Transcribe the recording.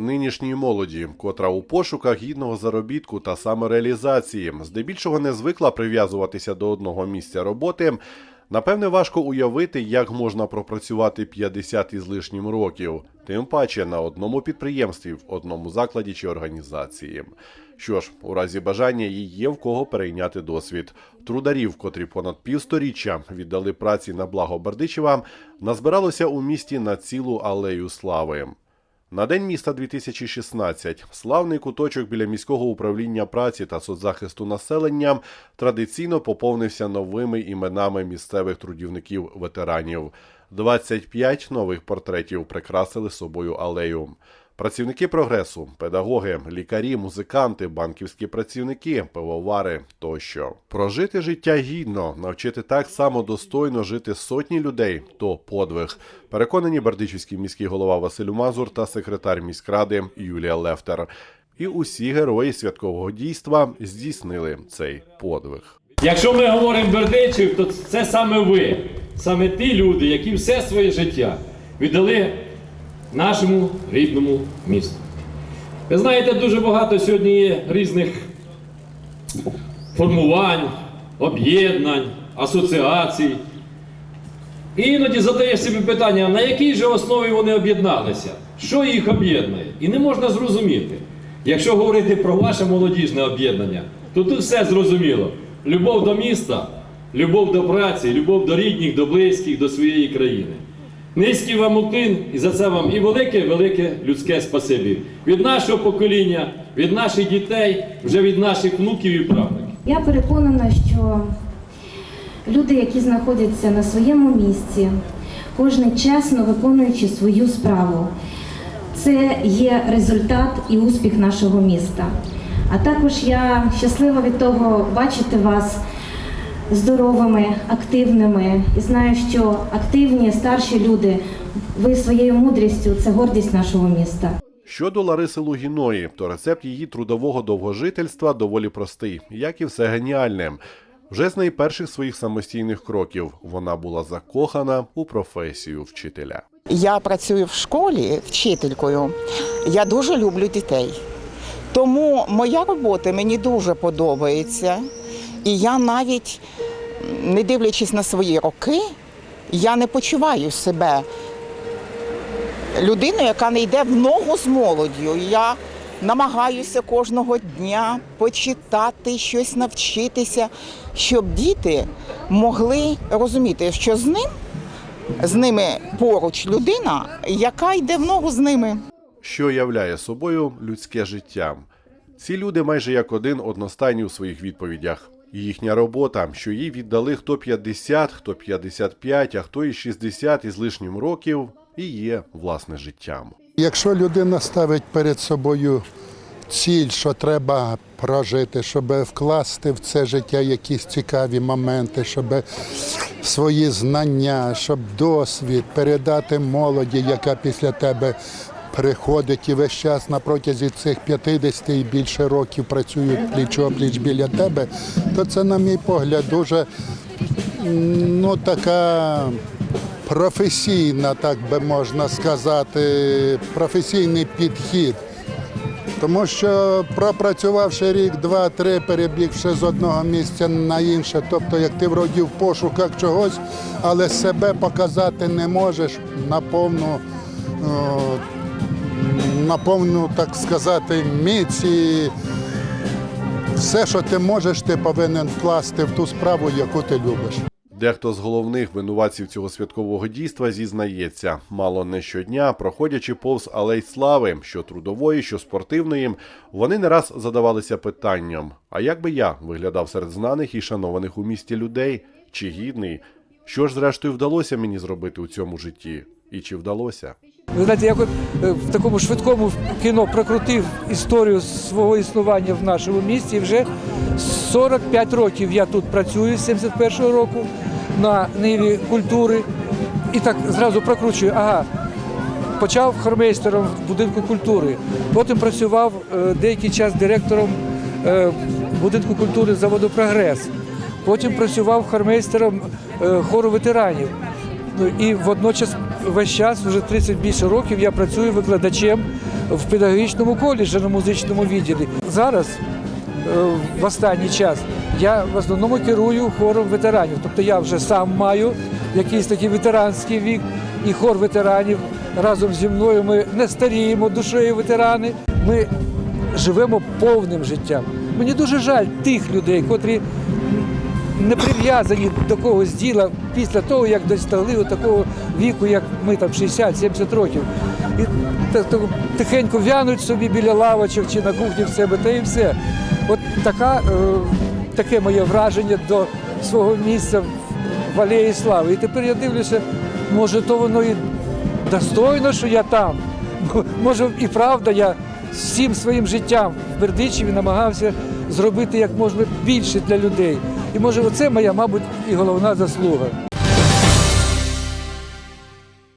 Нинішній молоді, котра у пошуках гідного заробітку та самореалізації, здебільшого не звикла прив'язуватися до одного місця роботи. Напевне, важко уявити, як можна пропрацювати 50 із лишнім років, тим паче на одному підприємстві, в одному закладі чи організації. Що ж, у разі бажання їй є в кого перейняти досвід. Трударів, котрі понад півсторіччя віддали праці на благо Бердичева, назбиралося у місті на цілу алею слави. На День міста 2016 славний куточок біля міського управління праці та соцзахисту населення традиційно поповнився новими іменами місцевих трудівників ветеранів. 25 нових портретів прикрасили собою алею. Працівники прогресу, педагоги, лікарі, музиканти, банківські працівники, пивовари тощо. Прожити життя гідно, навчити так само достойно жити сотні людей то подвиг. Переконані Бердичівський міський голова Василь Мазур та секретар міськради Юлія Лефтер. І усі герої святкового дійства здійснили цей подвиг. Якщо ми говоримо Бердичів, то це саме ви, саме ті люди, які все своє життя віддали нашому рідному місту. Ви знаєте, дуже багато сьогодні є різних формувань, об'єднань, асоціацій. І іноді задаєш собі питання, на якій же основі вони об'єдналися? Що їх об'єднує? І не можна зрозуміти. Якщо говорити про ваше молодіжне об'єднання, то тут все зрозуміло. Любов до міста, любов до праці, любов до рідних, до близьких, до своєї країни. Низький вам уклін, і за це вам і велике, велике людське спасибі. Від нашого покоління, від наших дітей, вже від наших внуків і правнуків. Я переконана, що люди, які знаходяться на своєму місці, кожен чесно виконуючи свою справу, це є результат і успіх нашого міста. А також я щаслива від того бачити вас здоровими, активними і знаю, що активні старші люди, ви своєю мудрістю це гордість нашого міста. Щодо Лариси Лугіної, то рецепт її трудового довгожительства доволі простий, як і все геніальне. Вже з найперших своїх самостійних кроків вона була закохана у професію вчителя. Я працюю в школі вчителькою. Я дуже люблю дітей. Тому моя робота мені дуже подобається. І я навіть, не дивлячись на свої роки, я не почуваю себе людиною, яка не йде в ногу з молоддю. Я намагаюся кожного дня почитати, щось навчитися, щоб діти могли розуміти, що з ним з ними поруч людина, яка йде в ногу з ними. що являє собою людське життя. Ці люди майже як один одностайні у своїх відповідях. Їхня робота, що їй віддали хто 50, хто 55, а хто і 60 із лишнім років, і є власне життям. Якщо людина ставить перед собою ціль, що треба прожити, щоб вкласти в це життя якісь цікаві моменти, щоб свої знання, щоб досвід передати молоді, яка після тебе приходить і весь час на протязі цих 50 і більше років працюють пліч-опліч біля тебе, то це, на мій погляд, дуже ну, така професійна, так би можна сказати, професійний підхід. Тому що пропрацювавши рік, два, три, перебігши з одного місця на інше, тобто як ти вроді в пошуках чогось, але себе показати не можеш на повну, о, на повну, так сказати, міць і все, що ти можеш, ти повинен вкласти в ту справу, яку ти любиш. Дехто з головних винуватців цього святкового дійства зізнається, мало не щодня, проходячи повз алей слави, що трудової, що спортивної, вони не раз задавалися питанням: а як би я виглядав серед знаних і шанованих у місті людей? Чи гідний? Що ж, зрештою, вдалося мені зробити у цьому житті? І чи вдалося? Ви знаєте, я е, в такому швидкому кіно прокрутив історію свого існування в нашому місті. Вже 45 років я тут працюю з 71-го року на ниві культури. І так зразу прокручую. Ага, почав хормейстером в будинку культури. Потім працював е, деякий час директором е, будинку культури заводу Прогрес. Потім працював хормейстером хору ветеранів. Ну і водночас весь час, вже 30 більше років, я працюю викладачем в педагогічному коледжі на музичному відділі. Зараз, е, в останній час, я в основному керую хором ветеранів. Тобто я вже сам маю якийсь такий ветеранський вік, і хор ветеранів разом зі мною ми не старіємо душею ветерани. Ми живемо повним життям. Мені дуже жаль тих людей, котрі не прив'язані до когось діла після того, як достигли такого віку, як ми там 60-70 років. І тихенько в'януть собі біля лавочок чи на кухні в себе, та і все. От така, е, таке моє враження до свого місця в алеї слави. І тепер я дивлюся, може, то воно і достойно, що я там. Може, і правда, я всім своїм життям в Бердичеві намагався зробити як можна більше для людей. І може, оце моя, мабуть, і головна заслуга.